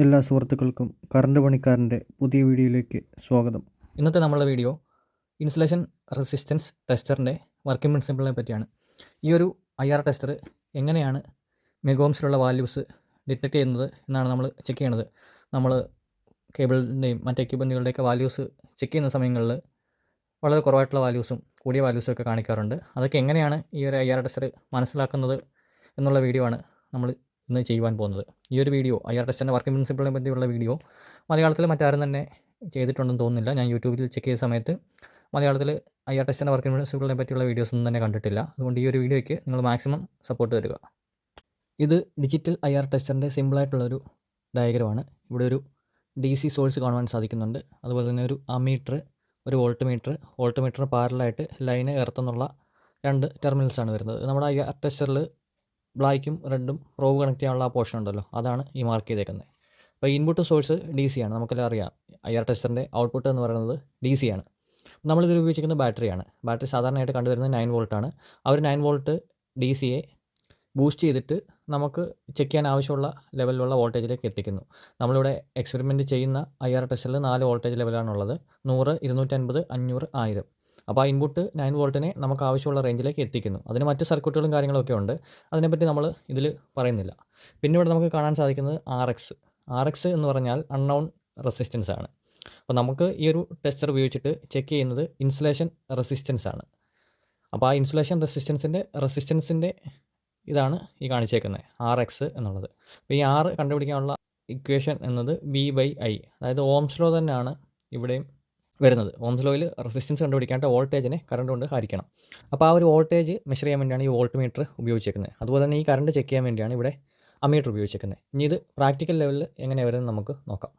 എല്ലാ സുഹൃത്തുക്കൾക്കും കറണ്ട് പണിക്കാരന്റെ പുതിയ വീഡിയോയിലേക്ക് സ്വാഗതം. ഇന്നത്തെ നമ്മളുടെ വീഡിയോ ഇൻസുലേഷൻ റെസിസ്റ്റൻസ് ടെസ്റ്ററിന്റെ വർക്കിംഗ് പ്രിൻസിപ്പിളിനെ പറ്റിയാണ്. ഈ ഒരു ഐ ആർ ടെസ്റ്റർ എങ്ങനെയാണ് മെഗോംസിലുള്ള വാല്യൂസ് ഡിറ്റക്ട് ചെയ്യുന്നത് എന്നാണ് നമ്മൾ ചെക്ക് ചെയ്യണത് നമ്മൾ കേബിളിന്റെയും മറ്റ് എക്യുപ്മെന്റുകളുടെയൊക്കെ വാല്യൂസ് ചെക്ക് ചെയ്യുന്ന സമയങ്ങളിൽ വളരെ കുറവായിട്ടുള്ള വാല്യൂസും കൂടിയ വാല്യൂസും ഒക്കെ കാണിക്കാറുണ്ട്. അതൊക്കെ എങ്ങനെയാണ് ഈ ഒരു ഐ ആർ ടെസ്റ്റർ മനസ്സിലാക്കുന്നത് എന്നുള്ള വീഡിയോ ആണ് നമ്മൾ ഇന്ന് ചെയ്യുവാൻ പോകുന്നത്. ഈ ഒരു വീഡിയോ ഐ ആർ ടെസ്റ്റിന്റെ വർക്കിംഗ് പ്രിൻസിപ്പിളിനെ പറ്റിയുള്ള വീഡിയോ മലയാളത്തിൽ മറ്റാരും തന്നെ ചെയ്തിട്ടുണ്ടെന്ന് തോന്നുന്നില്ല. ഞാൻ യൂട്യൂബിൽ ചെക്ക് ചെയ്ത സമയത്ത് മലയാളത്തിൽ ഐ ആർ ടെസ്റ്റിന്റെ വർക്കിംഗ് പ്രിൻസിപ്പിളിനെ പറ്റിയുള്ള വീഡിയോസ് ഒന്നും തന്നെ കണ്ടിട്ടില്ല. അതുകൊണ്ട് ഈ ഒരു വീഡിയോയ്ക്ക് നിങ്ങൾ മാക്സിമം സപ്പോർട്ട് തരിക. ഇത് ഡിജിറ്റൽ ഐ ആർ ടെസ്റ്ററിന്റെ സിമ്പിളായിട്ടുള്ളൊരു ഡയഗ്രമാണ്. ഇവിടെ ഒരു ഡി സി സോഴ്സ് കാണുവാൻ സാധിക്കുന്നുണ്ട്. അതുപോലെ തന്നെ ഒരു അമീറ്റർ ഒരു വോൾട്ട് മീറ്റർ വോൾട്ട് മീറ്ററിന് പാരലായിട്ട് ലൈന് എർത്തുന്നുള്ള രണ്ട് ടെർമിനൽസാണ് വരുന്നത്. നമ്മുടെ ഐ ആർ ടെസ്റ്ററിൽ ബ്ലാക്കും റെഡും പ്രോവ് കണക്ട് ചെയ്യാനുള്ള ആ പോർഷൻ ഉണ്ടല്ലോ. അതാണ് ഈ മാർക്ക് ചെയ്തേക്കുന്നത്. അപ്പോൾ ഇൻപുട്ട് സോഴ്സ് ഡി സി ആണ്. നമുക്കെല്ലാം അറിയാം. ഐ ആർ ടെസ്റ്ററിന്റെ ഔട്ട്പുട്ട് എന്ന് പറയുന്നത് ഡി സി ആണ്. നമ്മളിതിൽ ഉപയോഗിച്ചിരിക്കുന്നത് ബാറ്ററിയാണ് ബാറ്ററി സാധാരണയായിട്ട് കണ്ടുവരുന്നത് നയൻ വോൾട്ടാണ് ഒരു നയൻ വോൾട്ട് ഡി സിയെ ബൂസ്റ്റ് ചെയ്തിട്ട് നമുക്ക് ചെക്ക് ചെയ്യാൻ ആവശ്യമുള്ള ലെവലിലുള്ള വോൾട്ടേജിലേക്ക് എത്തിക്കുന്നു. നമ്മളിവിടെ എക്സ്പെരിമെന്റ് ചെയ്യുന്ന ഐ ആർ ടെസ്റ്റിൽ നാല് വോൾട്ടേജ് ലെവലാണുള്ളത് നൂറ് ഇരുന്നൂറ്റൻപത് അഞ്ഞൂറ് ആയിരം. അപ്പോൾ ആ ഇൻപുട്ട് നയൻ വോൾട്ടിനെ നമുക്ക് ആവശ്യമുള്ള റേഞ്ചിലേക്ക് എത്തിക്കുന്നു. അതിന് മറ്റ് സർക്യൂട്ടുകളും കാര്യങ്ങളൊക്കെ ഉണ്ട്. അതിനെപ്പറ്റി നമ്മൾ ഇതിൽ പറയുന്നില്ല. പിന്നെ ഇവിടെ നമുക്ക് കാണാൻ സാധിക്കുന്നത് ആർ എക്സ് ആർ എക്സ് എന്ന് പറഞ്ഞാൽ അൺനൗൺ റെസിസ്റ്റൻസ് ആണ്. അപ്പോൾ നമുക്ക് ഈ ഒരു ടെസ്റ്റർ ഉപയോഗിച്ചിട്ട് ചെക്ക് ചെയ്യുന്നത് ഇൻസുലേഷൻ റെസിസ്റ്റൻസ് ആണ്. അപ്പോൾ ആ ഇൻസുലേഷൻ റെസിസ്റ്റൻസിന്റെ റെസിസ്റ്റൻസിന്റെ ഇതാണ് ഈ കാണിച്ചേക്കുന്നത് ആർ എക്സ് എന്നുള്ളത്. അപ്പോൾ ഈ ആറ് കണ്ടുപിടിക്കാനുള്ള ഇക്വേഷൻ എന്നത് വി ബൈ ഐ അതായത് ഓംസ്ലോ തന്നെയാണ് ഇവിടെയും വരുന്നത്. ഓംസ് ലോയിൽ റെസിസ്റ്റൻസ് കണ്ടുപിടിക്കാണ്ട് വോൾട്ടേജിനെ കറണ്ട് കൊണ്ട് ഹരിക്കണം. അപ്പോൾ ആ ഒരു വോൾട്ടേജ് മെഷർ ചെയ്യാൻ വേണ്ടിയാണ് ഈ വോൾട്ട് മീറ്റർ ഉപയോഗിച്ചേക്കുന്നത്. അതുപോലെ തന്നെ ഈ കറണ്ട് ചെക്ക് ചെയ്യാൻ വേണ്ടിയാണ് ഇവിടെ അമീറ്റർ ഉപയോഗിച്ചേക്കുന്നത്. ഇനി ഇത് പ്രാക്ടിക്കൽ ലെവലിൽ എങ്ങനെ വരുന്നത് നമുക്ക് നോക്കാം.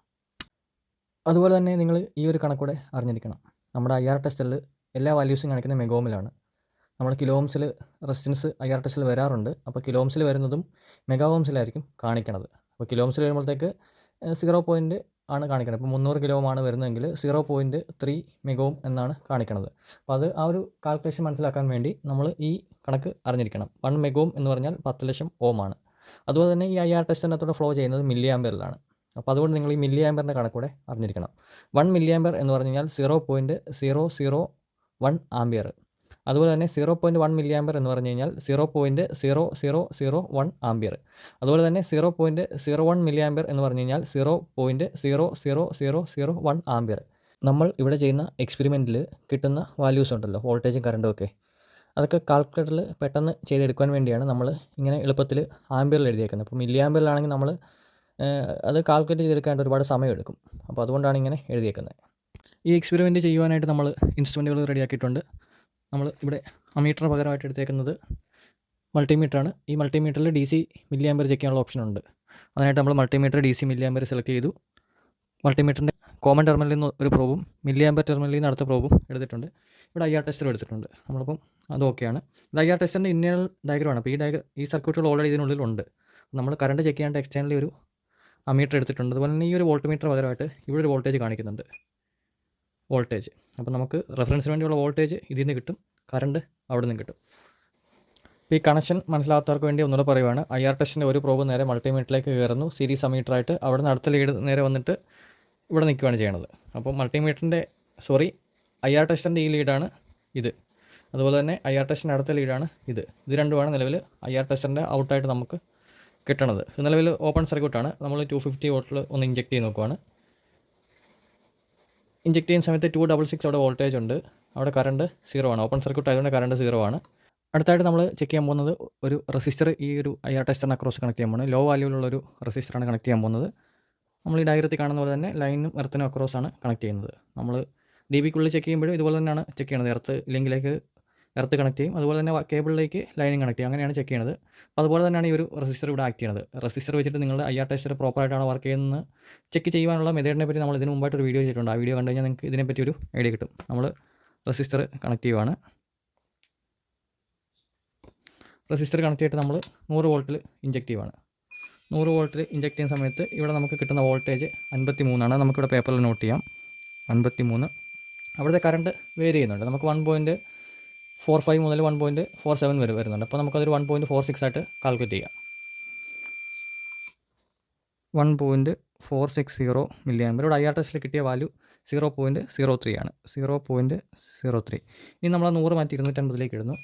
അതുപോലെ തന്നെ നിങ്ങൾ ഈ ഒരു കണക്കൂടെ അറിഞ്ഞിരിക്കണം. നമ്മുടെ ഐ ആർ ടെസ്റ്റിൽ എല്ലാ വാല്യൂസും കാണിക്കുന്നത് മെഗോമിലാണ് നമ്മൾ കിലോംസിൽ റെസിസ്റ്റൻസ് ഐ ആർ ടെസ്റ്റിൽ വരാറുണ്ട്. അപ്പോൾ കിലോംസിൽ വരുന്നതും മെഗാ ഓംസിലായിരിക്കും കാണിക്കണത്. അപ്പോൾ കിലോംസിൽ വരുമ്പോഴത്തേക്ക് സീറോ പോയിന്റ് ആണ് കാണിക്കുന്നത് ഇപ്പോൾ മുന്നൂറ് കിലോ ആണ് വരുന്നതെങ്കിൽ സീറോ പോയിന്റ് ത്രീ മെഗോം എന്നാണ് കാണിക്കുന്നത് അപ്പോൾ അത് ആ ഒരു കാൽക്കുലേഷൻ മനസ്സിലാക്കാൻ വേണ്ടി നമ്മൾ ഈ കണക്ക് അറിഞ്ഞിരിക്കണം. വൺ മെഗോം എന്ന് പറഞ്ഞാൽ പത്ത് ലക്ഷം ഓം ആണ്. അതുപോലെ തന്നെ ഈ ഐ ആർ ടെസ്റ്റിനകത്തോടെ ഫ്ലോ ചെയ്യുന്നത് മില്ലി ആമ്പറിലാണ് അപ്പോൾ അതുകൊണ്ട് നിങ്ങൾ ഈ മില്ലി ആമ്പറിന്റെ കണക്കൂടെ അറിഞ്ഞിരിക്കണം. വൺ മില്ലി ആമ്പർ എന്ന് പറഞ്ഞു കഴിഞ്ഞാൽ zero point zero zero one ampere അതുപോലെ തന്നെ സീറോ പോയിന്റ് വൺ മില്ലി എന്ന് പറഞ്ഞു കഴിഞ്ഞാൽ zero point zero zero zero one ampere അതുപോലെ തന്നെ zero point zero one milli എന്ന് പറഞ്ഞു കഴിഞ്ഞാൽ zero point zero zero zero zero one ampere നമ്മൾ ഇവിടെ ചെയ്യുന്ന എക്സ്പെരിമെന്റിൽ കിട്ടുന്ന വാല്യൂസ് ഉണ്ടല്ലോ വോൾട്ടേജും കറണ്ടും ഒക്കെ. അതൊക്കെ കാൽക്കുലേറ്ററിൽ പെട്ടെന്ന് ചെയ്തെടുക്കാൻ വേണ്ടിയാണ് നമ്മൾ ഇങ്ങനെ എളുപ്പത്തിൽ ആംബിയറിൽ എഴുതിയേക്കുന്നത്. അപ്പോൾ മില്ലി ആംബിയറിലാണെങ്കിൽ നമ്മൾ അത് കാൽക്കുലേറ്റ് ചെയ്തെടുക്കാൻ ഒരുപാട് സമയമെടുക്കും. അപ്പോൾ അതുകൊണ്ടാണ് ഇങ്ങനെ എഴുതിയേക്കുന്നത്. ഈ എക്സ്പെരിമെന്റ് ചെയ്യുവാനായിട്ട് നമ്മൾ ഇൻസ്ട്രുമെന്റുകൾ റെഡിയാക്കിയിട്ടുണ്ട് നമ്മൾ ഇവിടെ അമീറ്റർ പകരമായിട്ട് എടുത്തേക്കുന്നത് മൾട്ടിമീറ്ററാണ്. ഈ മൾട്ടിമീറ്ററിൽ D C milli ampere check ചെയ്യാനുള്ള ഓപ്ഷൻ ഉണ്ട്. അതിനായിട്ട് നമ്മൾ multimeter D C milli ampere select ചെയ്തു. മൾട്ടിമീറ്ററിന്റെ കോമൺ ടെർമിനലിൽ നിന്ന് ഒരു പ്രോബും മില്ലി ആമ്പർ ടെർമിനലിൽ നിന്ന് അടുത്ത പ്രോബും എടുത്തിട്ടുണ്ട്. ഇവിടെ ഐ ആർ ടെസ്റ്ററും എടുത്തിട്ടുണ്ട്. നമ്മളിപ്പം അത് ഓക്കെയാണ് ഇത് ഐ ആർ ടെസ്റ്ററിന്റെ ഇന്നേണൽ ഡയഗ്രമാണ് അപ്പോൾ ഈ ഡയഗ്ര ഈ സർക്യൂട്ടുകൾ ഓൾറെഡി ഇതിനുള്ളിലുണ്ട് നമ്മൾ കറണ്ട് ചെക്ക് ചെയ്യാണ്ട് എക്സ്റ്റേണലി ഒരു അമീറ്റർ എടുത്തിട്ടുണ്ട്. അതുപോലെ തന്നെ ഈ ഒരു വോൾട്ട് മീറ്റർ പകരമായിട്ട് ഇവിടെ ഒരു വോൾട്ടേജ് കാണിക്കുന്നുണ്ട്. വോൾട്ടേജ്. അപ്പോൾ നമുക്ക് റെഫറൻസിന് വേണ്ടിയുള്ള വോൾട്ടേജ് ഇതിൽ നിന്ന് കിട്ടും. കറണ്ട് അവിടെ നിന്ന് കിട്ടും. ഈ കണക്ഷൻ മനസ്സിലാത്തവർക്ക് വേണ്ടി ഒന്നുകൂടെ പറയുവാണ്. ഐ ആർ ടെസ്റ്റിന്റെ ഒരു പ്രോബ് നേരെ മൾട്ടിമീറ്ററിലേക്ക് കയറുന്നു. സീരീസ് അമീറ്ററായിട്ട് അവിടെ നിന്ന് അടുത്ത ലീഡ് നേരെ വന്നിട്ട് ഇവിടെ നിൽക്കുകയാണ് ചെയ്യണത് അപ്പോൾ മൾട്ടിമീറ്ററിന്റെ സോറി ഐ ആർ ടെസ്റ്റിന്റെ ഈ ലീഡാണ് ഇത്. അതുപോലെ തന്നെ ഐ ആർ ടെസ്റ്റിന്റെ അടുത്ത ലീഡാണ് ഇത്. ഇത് രണ്ടുമാണ് നിലവിൽ ഐ ആർ ടെസ്റ്റിന്റെ ഔട്ടായിട്ട് നമുക്ക് കിട്ടണത്. നിലവിൽ ഓപ്പൺ സർക്യൂട്ടാണ് നമ്മൾ ടു ഫിഫ്റ്റി വോട്ടിൽ ഒന്ന് ഇഞ്ചെക്ട് ചെയ്ത് നോക്കുവാണ്. ഇഞ്ചെക്ട് ചെയ്യുന്ന സമയത്ത് ടു ഡബിൾ സിക്സ് അവിടെ വോൾട്ടേജ് ഉണ്ട്. അവിടെ കറണ്ട് സീറോ ആണ്. ഓപ്പൺ സർക്യൂട്ട് ആയതുകൊണ്ട് കറണ്ട് സീറോ ആണ്. അടുത്തായിട്ട് നമ്മൾ ചെക്ക് ചെയ്യാൻ പോകുന്നത് ഒരു റെസിസ്റ്റർ ഈ ഒരു ഐ ആർ ടെസ്റ്ററിന് അക്രോസ് കണക്ട് ചെയ്യാൻ പോകുന്നത് ലോ വാല്യൂലുള്ള ഒരു റെസിസ്റ്ററാണ് കണക്ട് ചെയ്യാൻ പോകുന്നത്. നമ്മൾ ഈ ഡയഗ്രത്തിൽ കാണുന്ന പോലെ തന്നെ ലൈനും എർത്തിനും അക്രോസ് ആണ് കണക്ട് ചെയ്യുന്നത്. നമ്മൾ ഡി ബിക്കുള്ളിൽ ചെക്ക് ചെയ്യുമ്പോഴും ഇതുപോലെ തന്നെയാണ് ചെക്ക് ചെയ്യുന്നത്. എർത്ത് ലിങ്കിലേക്ക് എർത്ത് കണക്ട് ചെയ്യും. അതുപോലെ തന്നെ കേബിളിലേക്ക് ലൈനും കണക്ട് ചെയ്യും. അങ്ങനെയാണ് ചെക്ക് ചെയ്യുന്നത് അപ്പോൾ അതുപോലെ തന്നെയാണ് ഈ ഒരു റെസിസ്റ്റർ ഇവിടെ ആക്ട് ചെയ്യുന്നത് റെസിസ്റ്റർ വെച്ചിട്ട് നിങ്ങളുടെ ഐ ആർ ടെസ്റ്റർ പ്രോപ്പറായിട്ടാണ് വർക്ക് ചെയ്യുന്നത് ചെക്ക് ചെയ്യാനുള്ള മെത്തേഡിനെ പറ്റി നമ്മൾ ഇതിന് മുമ്പായിട്ട് ഒരു വീഡിയോ ചെയ്തിട്ടുണ്ട്. ആ വീഡിയോ കണ്ടു കഴിഞ്ഞാൽ നിങ്ങൾക്ക് ഇതിനെപ്പറ്റി ഒരു ഐഡിയ കിട്ടും. നമ്മൾ റെസിസ്റ്റർ കണക്ട് ചെയ്യുവാണ്. റെസിസ്റ്റർ കണക്ട് ചെയ്തിട്ട് നമ്മൾ നൂറ് വോൾട്ടിൽ ഇഞ്ചെക്ട് ചെയ്യുവാണ്. നൂറ് വോൾട്ടിൽ ഇഞ്ചക്ട് ചെയ്യുന്ന സമയത്ത് ഇവിടെ നമുക്ക് കിട്ടുന്ന വോൾട്ടേജ് അൻപത്തി മൂന്നാണ് നമുക്കിവിടെ പേപ്പറിൽ നോട്ട് ചെയ്യാം. അൻപത്തി മൂന്ന് അവിടുത്തെ കറണ്ട് വേരി ചെയ്യുന്നുണ്ട്. നമുക്ക് വൺ പോയിന്റ് ഫോർ ഫൈവ് മുതൽ വൺ പോയിന്റ് ഫോർ സെവൻ വരെ വരുന്നുണ്ട്. അപ്പോൾ നമുക്കതൊരു വൺ പോയിന്റ് ഫോർ സിക്സ് ആയിട്ട് കാൽക്കുലേറ്റ് ചെയ്യാം. One point four six zero milli ampere ഇവിടെ ഐ ആർ ടെസ്റ്റിൽ കിട്ടിയ value zero point zero three ആണ്. സീറോ പോയിന്റ് സീറോ ത്രീ ഇനി നമ്മൾ നൂറ് മാറ്റി ഇരുന്നൂറ്റമ്പതിലേക്ക് ഇടുന്നു.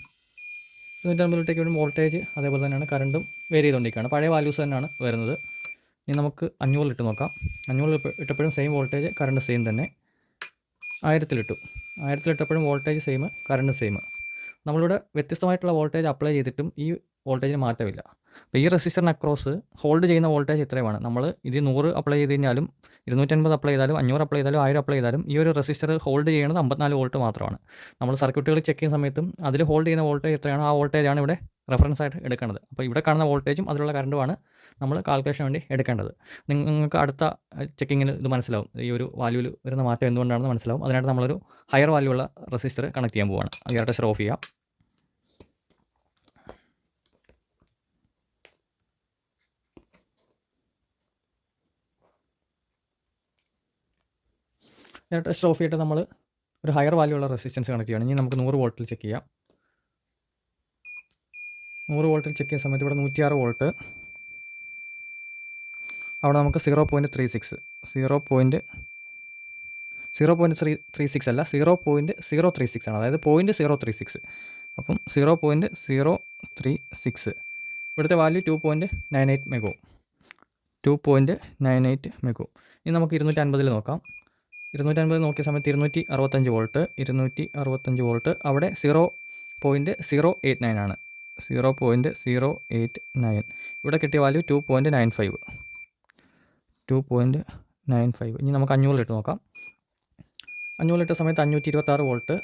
ഇരുന്നൂറ്റമ്പതിലേക്ക് വിടും വോൾട്ടേജ് അതേപോലെ തന്നെയാണ് കറണ്ടും വേരി ചെയ്തുകൊണ്ടിരിക്കുകയാണ്. പഴയ വാല്യൂസ് തന്നെയാണ് വരുന്നത്. ഇനി നമുക്ക് അഞ്ഞൂറിൽ ഇട്ട് നോക്കാം. അഞ്ഞൂറിൽ ഇട്ടപ്പോഴും സെയിം വോൾട്ടേജ് കറണ്ട് സെയിം തന്നെ. ആയിരത്തിലിട്ടു. ആയിരത്തിലിട്ടപ്പോഴും വോൾട്ടേജ് സെയിം കറണ്ട് സെയിം നമ്മളിവിടെ വ്യത്യസ്തമായിട്ടുള്ള വോൾട്ടേജ് അപ്ലൈ ചെയ്തിട്ടും ഈ വോൾട്ടേജിന് മാറ്റമില്ല. അപ്പോൾ ഈ റെസിസ്റ്ററിന് അക്രോസ് ഹോൾഡ് ചെയ്യുന്ന വോൾട്ടേജ് ഇത്രയുമാണ്. നമ്മൾ ഇത് നൂറ് അപ്ലൈ ചെയ്ത് കഴിഞ്ഞാലും ഇരുന്നൂറ്റൻപത് അപ്ലൈ ചെയ്താലും അഞ്ഞൂറ് അപ്ലൈ ചെയ്താലും ആയിരം അപ്ലൈ ചെയ്താലും ഈ ഒരു റെസിസ്റ്റർ ഹോൾഡ് ചെയ്യുന്നത് അമ്പത്തിനാല് വോൾട്ട് മാത്രമാണ്. നമ്മൾ സർക്യൂട്ടുകൾ ചെക്ക് ചെയ്യുന്ന സമയത്തും അതിൽ ഹോൾഡ് ചെയ്യുന്ന വോൾട്ടേജ് എത്രയാണ് ആ വോൾട്ടേജാണ് ഇവിടെ റെഫറൻസ് ആയിട്ട് എടുക്കേണ്ടത് അപ്പോൾ ഇവിടെ കാണുന്ന വോൾട്ടേജും അതിലുള്ള കറണ്ടുമാണ് നമ്മൾ കാൽക്കുലേഷൻ വേണ്ടി എടുക്കേണ്ടത്. നിങ്ങൾക്ക് അടുത്ത ചെക്കിങ്ങിൽ ഇത് മനസ്സിലാവും. ഈ ഒരു വാല്യൂവിൽ വരുന്ന മാറ്റം എന്തുകൊണ്ടാണെന്ന് മനസ്സിലാവും. അതിനായിട്ട് നമ്മളൊരു ഹയർ വാല്യൂ ഉള്ള റെസിസ്റ്റർ കണക്ട് ചെയ്യാൻ പോവുകയാണ് അതിനായിട്ട് ആർ ഓഫ് ചെയ്യാം. ടെസ്റ്റ് ഓഫ് ചെയ്തിട്ട് നമ്മൾ ഒരു ഹയർ വാല്യൂ ഉള്ള റെസിസ്റ്റൻസ് കണക്ട് ഇനി നമുക്ക് നൂറ് വോൾട്ടിൽ ചെക്ക് ചെയ്യാം. നൂറ് വോൾട്ടിൽ ചെക്ക് ചെയ്യുന്ന സമയത്ത് ഇവിടെ നൂറ്റിയാറ് വോൾട്ട് അവിടെ നമുക്ക് zero point three six zero point zero point three three six അല്ല zero point zero three six ആണ്. അതായത് പോയിന്റ് സീറോ ത്രീ സിക്സ് അപ്പം zero point zero three six ഇവിടുത്തെ value two point nine eight megohm two point nine eight megohm ഇനി നമുക്ക് ഇരുന്നൂറ്റി അൻപതിൽ നോക്കാം. ഇരുന്നൂറ്റൻപത് നോക്കിയ സമയത്ത് ഇരുന്നൂറ്റി അറുപത്തഞ്ച് വോൾട്ട് ഇരുന്നൂറ്റി അറുപത്തഞ്ച് വോൾട്ട്. അവിടെ zero point zero eight nine ആണ്. Zero point zero eight nine ഇവിടെ കിട്ടിയ value two point nine five two point nine five ഇനി നമുക്ക് അഞ്ഞൂറിലിട്ട് നോക്കാം. അഞ്ഞൂറിലിട്ട സമയത്ത് അഞ്ഞൂറ്റി ഇരുപത്താറ് വോൾട്ട്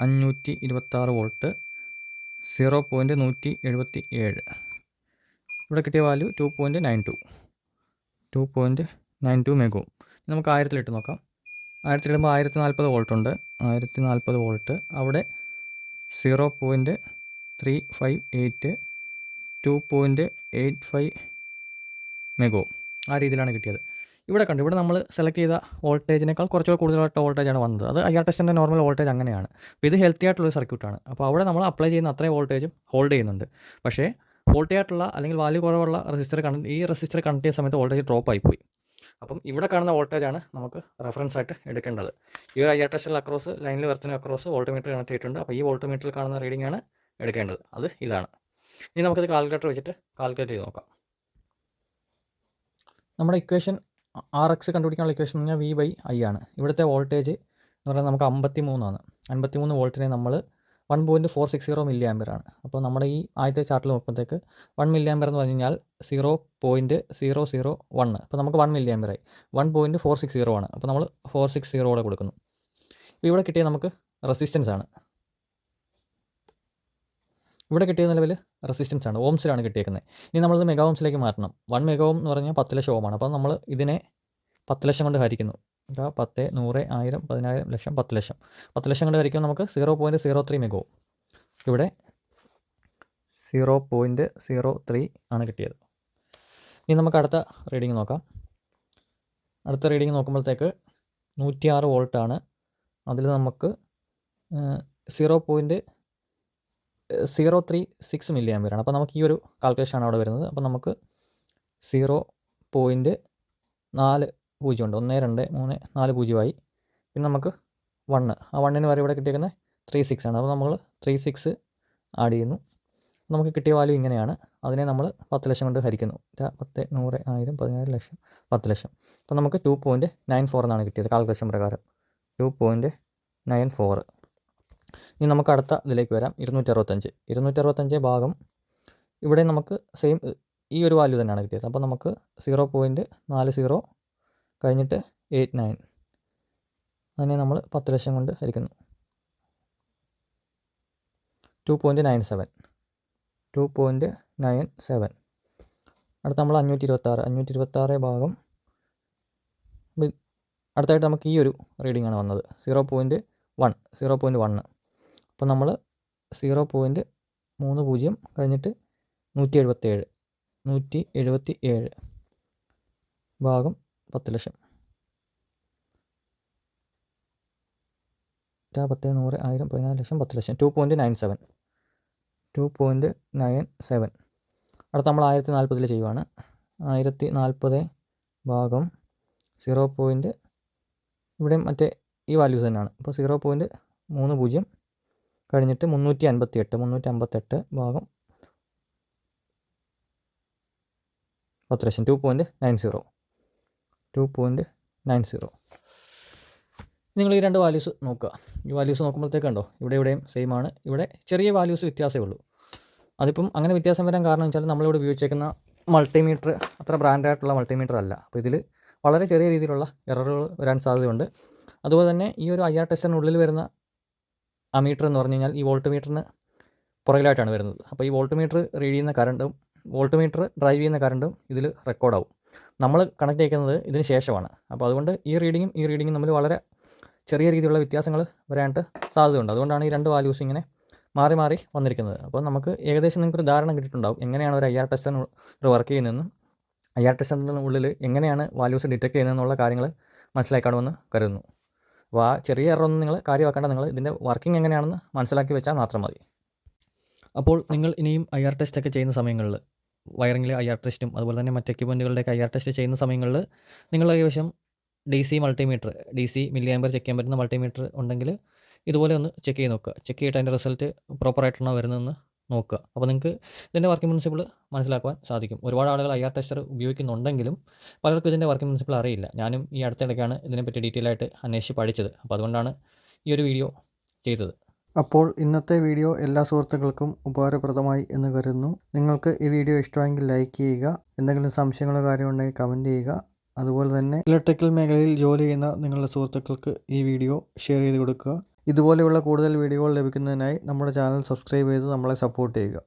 അഞ്ഞൂറ്റി ഇരുപത്താറ് വോൾട്ട് സീറോ പോയിന്റ് നൂറ്റി എഴുപത്തി ഏഴ് ഇവിടെ കിട്ടിയ value two point nine two two point nine two megohm നമുക്ക് ആയിരത്തിലിട്ട് നോക്കാം. ആയിരത്തിലിടുമ്പോൾ ആയിരത്തി നാൽപ്പത് വോൾട്ട് ഉണ്ട്. ആയിരത്തി നാൽപ്പത് വോൾട്ട്. അവിടെ zero point three five eight two point eight five megohm ആ രീതിയിലാണ് കിട്ടിയത്. ഇവിടെ കണ്ടു ഇവിടെ നമ്മൾ സെലക്ട് ചെയ്ത വോൾട്ടേജിനേക്കാൾ കുറച്ചുകൂടെ കൂടുതലായിട്ട് വോൾട്ടേജാണ് വന്നത്. അത് ഐ ആർ ടെസ്റ്റിന്റെ നോർമൽ വോൾട്ടേജ് അങ്ങനെയാണ്. അപ്പോൾ ഇത് ഹെൽത്തി ആയിട്ടുള്ള സർക്യൂട്ടാണ് അപ്പോൾ അവിടെ നമ്മൾ അപ്ലൈ ചെയ്യുന്ന അത്രയും വോൾട്ടേജും ഹോൾഡ് ചെയ്യുന്നുണ്ട്. പക്ഷേ വോൾട്ടേജ് ആയിട്ടുള്ള അല്ലെങ്കിൽ വാല്യൂ കുറവുള്ള റെസിസ്റ്റർ കണക്ട് ഈ റെസിസ്റ്റർ കണക്ട് ചെയ്യുന്ന സമയത്ത് വോൾട്ടേജ് ഡ്രോപ്പ് ആയിപ്പോയി. അപ്പം ഇവിടെ കാണുന്ന വോൾട്ടേജാണ് നമുക്ക് റെഫറൻസ് ആയിട്ട് എടുക്കേണ്ടത്. ഈ ഒരു ഐ ടെസ്റ്റിൽ അക്രോസ് ലൈനിൽ വരത്തിന് അക്രോസ് വോൾട്ട്മീറ്റർ കണക്ട് ചെയ്തിട്ടുണ്ട്. അപ്പോൾ ഈ വോൾട്ട്മീറ്ററിൽ കാണുന്ന റീഡിംഗ് ആണ് എടുക്കേണ്ടത്. അത് ഇതാണ്. ഇനി നമുക്കിത് കാൽക്കുലേറ്റർ വെച്ചിട്ട് കാൽക്കുലേറ്റ് ചെയ്ത് നോക്കാം. നമ്മുടെ ഇക്വേഷൻ ആർ എക്സ് കണ്ടുപിടിക്കാനുള്ള ഇക്വേഷൻ എന്ന് പറഞ്ഞാൽ വി ബൈ ഐ ആണ്. ഇവിടുത്തെ വോൾട്ടേജ് എന്ന് പറഞ്ഞാൽ നമുക്ക് അമ്പത്തി മൂന്നാണ് അൻപത്തി മൂന്ന് വോൾട്ടിനെ നമ്മൾ one point four six zero milli ആണ് അപ്പോൾ നമ്മുടെ ഈ ആദ്യത്തെ ചാർട്ടിൽ നോക്കുമ്പോഴത്തേക്ക് വൺ മില്ലി ആമ്പിയർ എന്ന് പറഞ്ഞു കഴിഞ്ഞാൽ zero point zero zero one. അപ്പോൾ നമുക്ക് വൺ മില്ലി ആയി one point four six zero ആണ്. അപ്പോൾ നമ്മൾ ഫോർ സിക്സ് സീറോ കൂടെ കൊടുക്കുന്നു. ഇവിടെ കിട്ടിയ നമുക്ക് റെസിസ്റ്റൻസ് ആണ്. ഇവിടെ കിട്ടിയ നിലവിൽ റെസിസ്റ്റൻസ് ആണ്. ഓംസിലാണ് കിട്ടിയേക്കുന്നത്. ഇനി നമ്മളത് മെഗാ ഓംസിലേക്ക് മാറ്റണം. വൺ മെഗാ ഓം എന്ന് പറഞ്ഞാൽ പത്ത് ലക്ഷം ഓമാണ് അപ്പോൾ നമ്മൾ ഇതിനെ പത്ത് ലക്ഷം കൊണ്ട് ഹരിക്കുന്നു. അപ്പോൾ പത്ത് നൂറ് ആയിരം പതിനായിരം ലക്ഷം പത്ത് ലക്ഷം. പത്ത് ലക്ഷം കൊണ്ട് വരയ്ക്കും നമുക്ക് zero point zero three megohm ഇവിടെ സീറോ പോയിന്റ് സീറോ ത്രീ ആണ് കിട്ടിയത്. ഇനി നമുക്ക് അടുത്ത റീഡിങ് നോക്കാം. അടുത്ത റീഡിങ് നോക്കുമ്പോഴത്തേക്ക് നൂറ്റിയാറ് വോൾട്ടാണ് അതിൽ നമുക്ക് zero point zero three six milli ആമ്പറാണ് അപ്പോൾ നമുക്ക് ഈ ഒരു കാൽക്കുലേഷനാണ് അവിടെ വരുന്നത്. അപ്പോൾ നമുക്ക് സീറോ പോയിന്റ് നാല് പൂജ്യം ഉണ്ട് ഒന്ന് രണ്ട് മൂന്ന് നാല് പൂജ്യമായി. പിന്നെ നമുക്ക് വണ്ണ് ആ വണ്ണിന് വരെ ഇവിടെ കിട്ടിയിരിക്കുന്നത് ത്രീ സിക്സ് ആണ്. അപ്പോൾ നമ്മൾ ത്രീ സിക്സ് ആഡ് ചെയ്യുന്നു. നമുക്ക് കിട്ടിയ വാല്യൂ ഇങ്ങനെയാണ്. അതിനെ നമ്മൾ പത്ത് ലക്ഷം കൊണ്ട് ഹരിക്കുന്നു. പത്ത് നൂറ് ആയിരം പതിനായിരം ലക്ഷം പത്ത് ലക്ഷം. അപ്പോൾ നമുക്ക് ടു പോയിന്റ് നയൻ ഫോർ എന്നാണ് കിട്ടിയത് കാൽക്കുലേഷൻ പ്രകാരം. ടു പോയിന്റ് നയൻ ഫോർ ഇനി നമുക്ക് അടുത്ത ഇതിലേക്ക് വരാം. ഇരുന്നൂറ്റി അറുപത്തഞ്ച് ഇരുന്നൂറ്റി അറുപത്തഞ്ച് ഭാഗം ഇവിടെ നമുക്ക് സെയിം ഈ ഒരു വാല്യൂ തന്നെയാണ് കിട്ടിയത്. അപ്പോൾ നമുക്ക് സീറോ പോയിന്റ് നാല് സീറോ കഴിഞ്ഞിട്ട് എയ്റ്റ് നയൻ. അതിനെ നമ്മൾ പത്ത് ലക്ഷം കൊണ്ട് ഹരിക്കുന്നു. Two point nine seven. Two point nine seven. അടുത്ത നമ്മൾ അഞ്ഞൂറ്റി ഇരുപത്താറ് അഞ്ഞൂറ്റി ഇരുപത്താറ് ഭാഗം അടുത്തായിട്ട് നമുക്ക് ഈ ഒരു റീഡിംഗ് ആണ് വന്നത്. Zero point one. Zero point one അപ്പോൾ നമ്മൾ സീറോ പോയിന്റ് മൂന്ന് പൂജ്യം കഴിഞ്ഞിട്ട് നൂറ്റി എഴുപത്തേഴ് നൂറ്റി എഴുപത്തി ഏഴ് ഭാഗം പത്ത് ലക്ഷം പത്ത് നൂറ് ആയിരം പതിനാല് ലക്ഷം പത്ത് ലക്ഷം two point nine seven two point nine seven അടുത്ത നമ്മൾ ആയിരത്തി നാൽപ്പതിൽ ചെയ്യുവാണ്. ആയിരത്തി നാൽപ്പത് ഭാഗം സീറോ പോയിന്റ് ഇവിടെ മറ്റേ ഈ വാല്യൂസ് തന്നെയാണ്. അപ്പോൾ സീറോ പോയിന്റ് മൂന്ന് പൂജ്യം കഴിഞ്ഞിട്ട് മുന്നൂറ്റി അൻപത്തി എട്ട് മുന്നൂറ്റി അമ്പത്തെട്ട് ഭാഗം പത്ത് ലക്ഷം two point nine zero two point nine zero നിങ്ങൾ ഈ രണ്ട് വാല്യൂസ് നോക്കുക. ഈ വാല്യൂസ് നോക്കുമ്പോഴത്തേക്കുണ്ടോ? ഇവിടെ ഇവിടെയും സെയിം ആണ്. ഇവിടെ ചെറിയ വാല്യൂസ് വ്യത്യാസമേ ഉള്ളൂ. അതിപ്പം അങ്ങനെ വ്യത്യാസം വരാൻ കാരണം വെച്ചാൽ നമ്മളിവിടെ ഉപയോഗിച്ചേക്കുന്ന മൾട്ടിമീറ്റർ അത്ര ബ്രാൻഡായിട്ടുള്ള മൾട്ടിമീറ്റർ അല്ല. അപ്പോൾ ഇതിൽ വളരെ ചെറിയ രീതിയിലുള്ള എററുകൾ വരാൻ സാധ്യതയുണ്ട്. അതുപോലെ തന്നെ ഈ ഒരു ഐ ആർ ടെസ്റ്റിനുള്ളിൽ വരുന്ന ആ മീറ്റർ എന്ന് പറഞ്ഞു കഴിഞ്ഞാൽ ഈ വോൾട്ട് മീറ്ററിന് പുറകിലായിട്ടാണ് വരുന്നത്. അപ്പോൾ ഈ വോൾട്ട് മീറ്റർ റീഡ് ചെയ്യുന്ന കറണ്ടും വോൾട്ട് മീറ്റർ ഡ്രൈവ് ചെയ്യുന്ന കറണ്ടും ഇതിൽ റെക്കോർഡാവും നമ്മൾ കണക്ട് ചെയ്യിക്കുന്നത് ഇതിന് ശേഷമാണ്. അപ്പോൾ അതുകൊണ്ട് ഈ റീഡിങ്ങും ഈ റീഡിങ്ങും തമ്മിൽ വളരെ ചെറിയ രീതിയിലുള്ള വ്യത്യാസങ്ങൾ വരാനായിട്ട് സാധ്യതയുണ്ട്. അതുകൊണ്ടാണ് ഈ രണ്ട് വാല്യൂസ് ഇങ്ങനെ മാറി മാറി വന്നിരിക്കുന്നത്. അപ്പോൾ നമുക്ക് ഏകദേശം നിങ്ങൾക്കൊരു ധാരണ കിട്ടിയിട്ടുണ്ടാവും. എങ്ങനെയാണ് ഒരു ഐ ആർ ടെസ്റ്റർ വർക്ക് ചെയ്യുന്നതെന്നും ഐ ആർ ടെസ്റ്റിന്റെ ഉള്ളിൽ എങ്ങനെയാണ് വാല്യൂസ് ഡിറ്റക്ട് ചെയ്യുന്നതെന്നുള്ള കാര്യങ്ങൾ മനസ്സിലാക്കാണമെന്ന് കരുതുന്നു. അപ്പോൾ ആ ചെറിയ എററൊന്നും നിങ്ങൾ കാര്യമാക്കേണ്ട. നിങ്ങൾ ഇതിന്റെ വർക്കിംഗ് എങ്ങനെയാണെന്ന് മനസ്സിലാക്കി വെച്ചാൽ മാത്രം മതി. അപ്പോൾ നിങ്ങൾ ഇനിയും ഐ ആർ ടെസ്റ്റൊക്കെ ചെയ്യുന്ന സമയങ്ങളിൽ വയറിങ്ങിൽ ഐ ആർ ടെസ്റ്റും അതുപോലെ തന്നെ മറ്റ് എക്യുപ്മെന്റുകളുടെയൊക്കെ ഐ ആർ ടെസ്റ്റ് ചെയ്യുന്ന സമയങ്ങളിൽ നിങ്ങൾ കൈവശം D C multimeter D C milli ampere check ചെയ്യാൻ പറ്റുന്ന മൾട്ടിമീറ്റർ ഉണ്ടെങ്കിൽ ഇതുപോലെ ഒന്ന് ചെക്ക് ചെയ്ത് നോക്കുക. ചെക്ക് ചെയ്തിട്ട് അതിന്റെ റിസൾട്ട് പ്രോപ്പറായിട്ടാണോ വരുന്നതെന്ന് നോക്കുക. അപ്പോൾ നിങ്ങൾക്ക് ഇതിന്റെ വർക്കിംഗ് പ്രിൻസിപ്പിൾ മനസ്സിലാക്കുവാൻ സാധിക്കും. ഒരുപാട് ആളുകൾ ഐ ആർ ടെസ്റ്റർ ഉപയോഗിക്കുന്നുണ്ടെങ്കിലും പലർക്കും ഇതിന്റെ വർക്കിംഗ് പ്രിൻസിപ്പിൾ അറിയില്ല. ഞാനും ഈ അടുത്തിടയ്ക്കാണ് ഇതിനെപ്പറ്റി ഡീറ്റെയിൽ ആയിട്ട് അന്വേഷിച്ച് പഠിച്ചത്. അപ്പോൾ അതുകൊണ്ടാണ് ഈ ഒരു വീഡിയോ ചെയ്തത്. അപ്പോൾ ഇന്നത്തെ വീഡിയോ എല്ലാ സുഹൃത്തുക്കൾക്കും ഉപകാരപ്രദമായി എന്ന് കരുതുന്നു. നിങ്ങൾക്ക് ഈ വീഡിയോ ഇഷ്ടമെങ്കിൽ ലൈക്ക് ചെയ്യുക എന്തെങ്കിലും സംശയങ്ങളോ കാര്യമുണ്ടെങ്കിൽ കമന്റ് ചെയ്യുക. അതുപോലെ തന്നെ ഇലക്ട്രിക്കൽ മേഖലയിൽ ജോലി ചെയ്യുന്ന നിങ്ങളുടെ സുഹൃത്തുക്കൾക്ക് ഈ വീഡിയോ ഷെയർ ചെയ്ത് കൊടുക്കുക. ഇതുപോലെയുള്ള കൂടുതൽ വീഡിയോകൾ ലഭിക്കുന്നതിനായി നമ്മുടെ ചാനൽ സബ്സ്ക്രൈബ് ചെയ്ത് നമ്മളെ സപ്പോർട്ട് ചെയ്യുക.